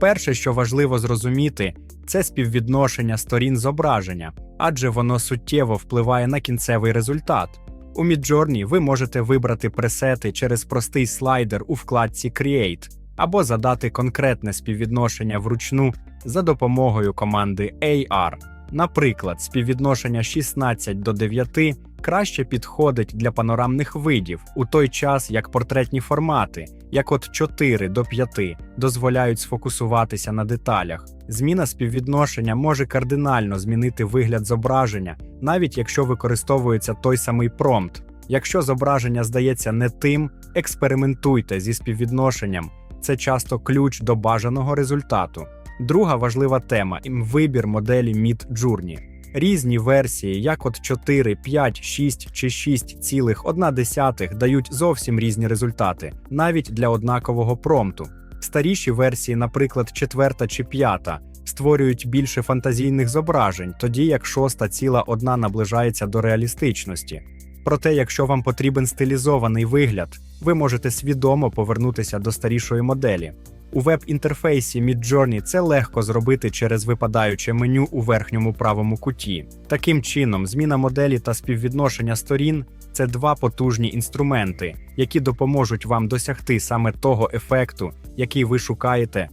Перше, що важливо зрозуміти, це співвідношення сторін зображення, адже воно суттєво впливає на кінцевий результат. У Midjourney ви можете вибрати пресети через простий слайдер у вкладці Create або задати конкретне співвідношення вручну за допомогою команди AR. Наприклад, співвідношення 16 до 9 краще підходить для панорамних видів, у той час як портретні формати, як от 4 до 5, дозволяють сфокусуватися на деталях. Зміна співвідношення може кардинально змінити вигляд зображення, навіть якщо використовується той самий промпт. Якщо зображення здається не тим, експериментуйте зі співвідношенням. Це часто ключ до бажаного результату. Друга важлива тема вибір моделі Midjourney. Різні версії, як от 4, 5, 6 чи 6,1 дають зовсім різні результати, навіть для однакового промпту. Старіші версії, наприклад, 4 чи 5, створюють більше фантазійних зображень, тоді як 6,1 наближається до реалістичності. Проте, якщо вам потрібен стилізований вигляд, ви можете свідомо повернутися до старішої моделі. У веб-інтерфейсі Midjourney це легко зробити через випадаюче меню у верхньому правому куті. Таким чином, зміна моделі та співвідношення сторін це два потужні інструменти, які допоможуть вам досягти саме того ефекту, який ви шукаєте